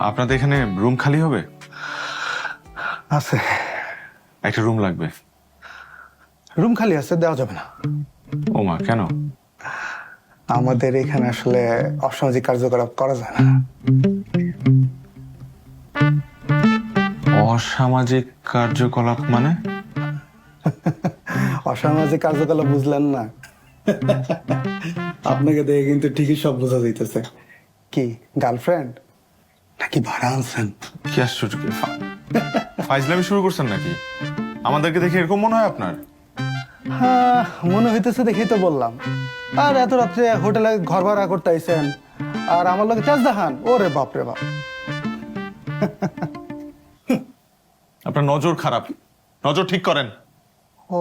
আপনাদের এখানে রুম খালি হবে? আছে। একটা রুম লাগবে। রুম খালি আছে দেওয়া যাবে না। ও মা কেন? আমাদের এখানে আসলে অসামাজিক কার্যকলাপ করা যায় না। অসামাজিক কার্যকলাপ মানে? অসামাজিক কার্যকলাপ বুঝলেন না। আপনাকে দেখে কিন্তু ঠিকই সব বোঝা যাইতেছে। কি গার্লফ্রেন্ড? নাকি ভাড়া আনছেন? কি আশ্চর্য কি? ফাইজলামি শুরু করছেন নাকি? আমাদেরকে দেখে এরকম মনে হয় আপনার? হ্যাঁ মনে হইতেছে দেখেই তো বললাম। আর এত রাত্রে হোটেলে ঘর ভাড়া করতে আইছেন আর আমার লোকে তেজ দেখান ওরে বাপ রে বাপ। আপনার নজর খারাপ। নজর ঠিক করেন। ও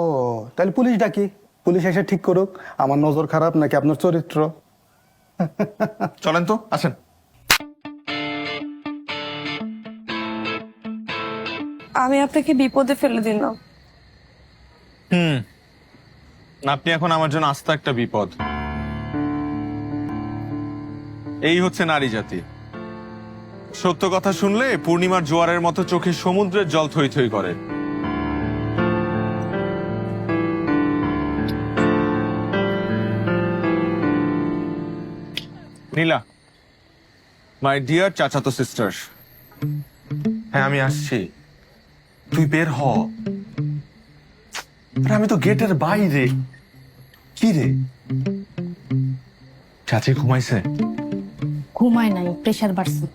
তাহলে পুলিশ ডাকি। পুলিশ এসে ঠিক করুক। আমার নজর খারাপ নাকি আপনার চরিত্র? চলেন তো আসেন। আমি আপনাকে বিপদে ফেলে দিলাম। হুম। আপনি এখন আমার জন্য আস্তা একটা বিপদ। এই হচ্ছে নারী জাতি। সত্য কথা শুনলে পূর্ণিমার জোয়ারের মতো চোখে সমুদ্রের জল থই থই করে। নীলা মাই ডিয়ার চাচাতো সিস্টার হ্যাঁ আমি আসছি। তুই বের হ। আমি তো গেটের বাইরে। কি রে? চাচি ঘুমাইছে? ঘুমায় নাই প্রেশার বাড়ছে।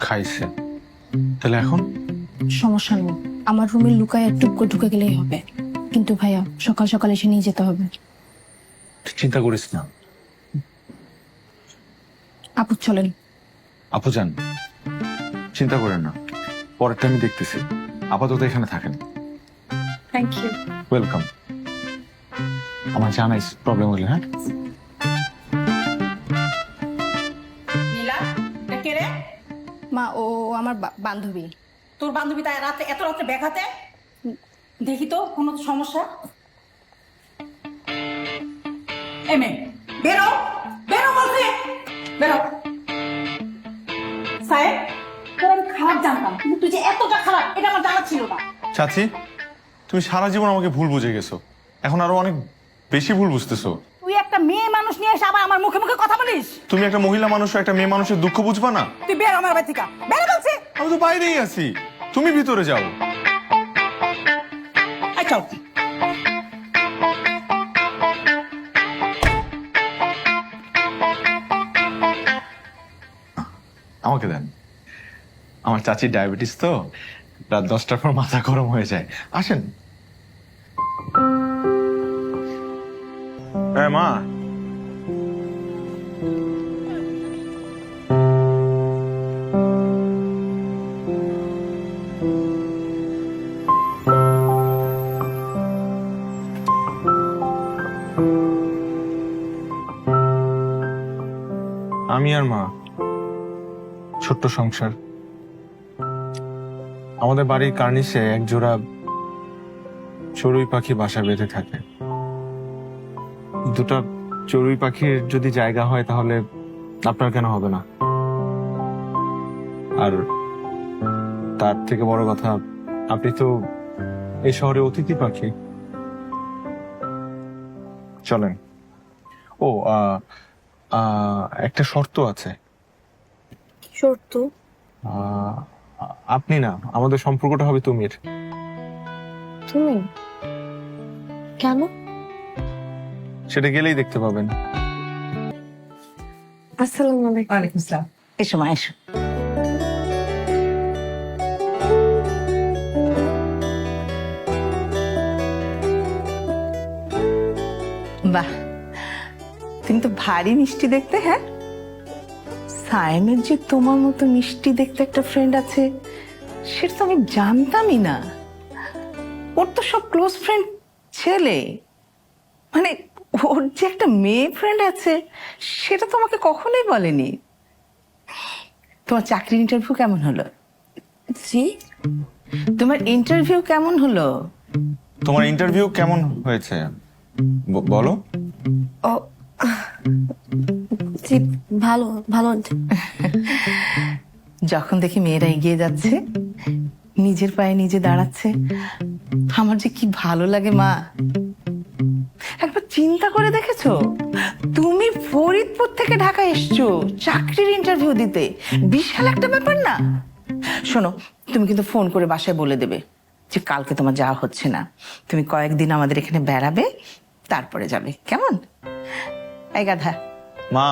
খাইছে। তাহলে এখন? সমস্যা নেই। আমার রুমে লুকায় টুক ঢুকে গেলেই হবে। কিন্তু ভাইয়া সকাল সকাল এসে নিয়ে যেতে হবে। চিন্তা করিস না। আপু চলেন। আপু যান। চিন্তা করেন না। পরেরটা আমি দেখতেছি। আপাতত এখানে থাকেন। থ্যাংক ইউ ওয়েলকাম আমার জানাইস প্রবলেম হলে হ্যাঁ? নীলা এটা কে রে মা ও আমার বা- বান্ধবী। তোর বান্ধবী তাই রাতে এত রাতে ব্যাঘাতে? দেখি তো কোনো সমস্যা? এমে বেরো বেরো বলছে। বেরো। সাহেব খারাপ জানতাম কিন্তু তুই যে এতটা খারাপ এটা আমার জানা ছিল না। চাচি তুমি সারা জীবন আমাকে ভুল বুঝে গেছো। এখন আরও অনেক বেশি ভুল বুঝতেছো। তুই একটা মেয়ে মানুষ নিয়ে এসে আবার আমার মুখে মুখে কথা বলিস? তুমি একটা মহিলা মানুষ ও একটা মেয়ে মানুষের দুঃখ বুঝবা না? তুই বের আমার বাড়ি থেকে। বেরো বলছে। আমি তো বাইরেই আছি। তুমি ভিতরে যাও। চল। আমাকে দেন। আমার চাচির ডায়াবেটিস তো, রাত দশটার পর মাথা গরম হয়ে যায়। আসেন। হ্যাঁ মা। আমি আর মা, ছোট্ট সংসার। আমাদের বাড়ির কার্নিশে এক জোড়া চড়ুই পাখি বাসা বেঁধে থাকে। দুটা চড়ুই পাখির যদি জায়গা হয় তাহলে আপনার কেন হবে না? আর তার থেকে বড় কথা আপনি তো এই শহরে অতিথি পাখি। চলেন। ও আহ, আহ, একটা শর্ত আছে। শর্ত? আহ, আপনি না আমাদের সম্পর্কটা হবে তুমির। তুমি? কেন? সেটা গেলেই দেখতে পাবেন। আসসালামু আলাইকুম। ওয়ালাইকুম আসসালাম। এসো মা এসো। বাহ তুমি তো ভারী মিষ্টি দেখতে হ্যাঁ? সায়েমের যে তোমার মতো মিষ্টি দেখতে একটা ফ্রেন্ড আছে সেটা তো আমি জানতামই না। ওর তো সব ক্লোজ ফ্রেন্ড ছেলে। মানে ওর যে একটা মেয়ে ফ্রেন্ড আছে সেটা তো আমাকে কখনোই বলেনি। তোমার চাকরির ইন্টারভিউ কেমন হলো? জি। তোমার ইন্টারভিউ কেমন হলো? তোমার ইন্টারভিউ কেমন হয়েছে? বলো। ও ভালো ভালো যখন দেখি মেয়েরা এগিয়ে যাচ্ছে, নিজের পায়ে নিজে দাঁড়াচ্ছে, আমার যে কি ভালো লাগে মা। একবার চিন্তা করে দেখেছ? তুমি ফরিদপুর থেকে ঢাকা এসছো, চাকরির ইন্টারভিউ দিতে। বিশাল একটা ব্যাপার না? শোনো, তুমি কিন্তু ফোন করে বাসায় বলে দেবে যে কালকে তোমার যাওয়া হচ্ছে না। তুমি কয়েকদিন আমাদের এখানে বেড়াবে, তারপরে যাবে। কেমন? এই গাধা। মা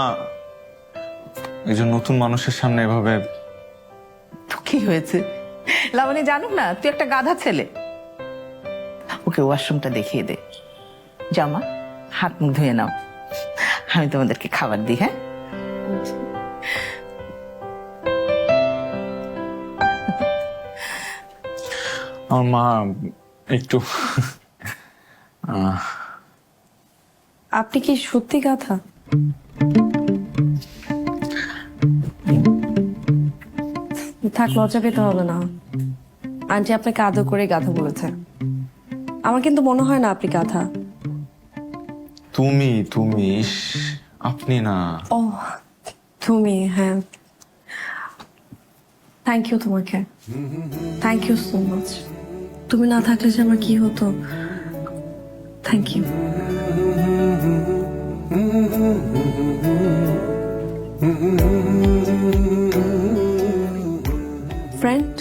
একজন নতুন মানুষের সামনে এভাবে তো কি হয়েছে? লাবণী জানুক না তুই একটা গাধা ছেলে। ওকে ওয়াশরুমটা দেখিয়ে দে। জামা হাত মুখ ধুয়ে নাও। আমি তোমাদেরকে খাবার দিই হ্যাঁ? আমার মা একটু আহ, আপনি কি সত্যি গাথা থাক লজ্জা পেতে হবে না। আন্টি আপনাকে আদর করে গাথা বলেছে। আমার কিন্তু মনে হয় না আপনি গাথা তুমি তুমি ইস, আপনি না। ও তুমি হ্যাঁ। থ্যাংক ইউ তোমাকে। থ্যাংক ইউ সো মাচ তুমি না থাকলে যে আমার কি হতো? থ্যাংক ইউ ফ্রেন্ড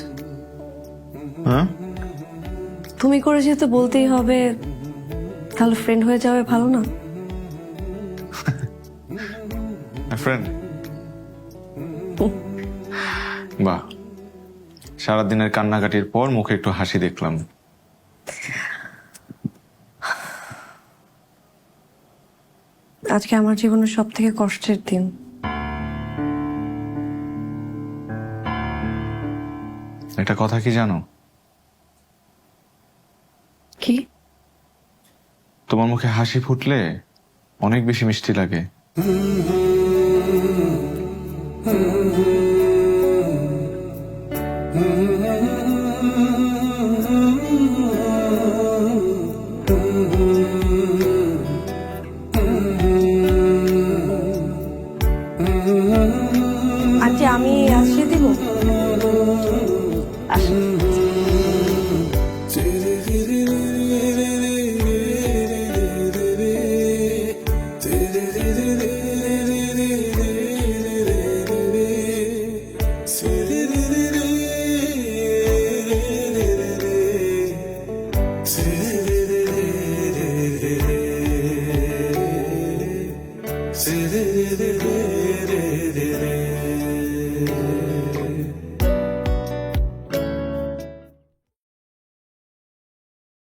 হ্যাঁ তুমি করে যেহেতু বলতেই হবে তাহলে ফ্রেন্ড হয়ে যাবে ভালো না? ফ্রেন্ড বাহ। সারাদিনের কান্নাকাটির পর মুখে একটু হাসি দেখলাম। আজকে আমার জীবনের সব থেকে কষ্টের দিন। একটা কথা কি জানো? কি? তোমার মুখে হাসি ফুটলে অনেক বেশি মিষ্টি লাগে।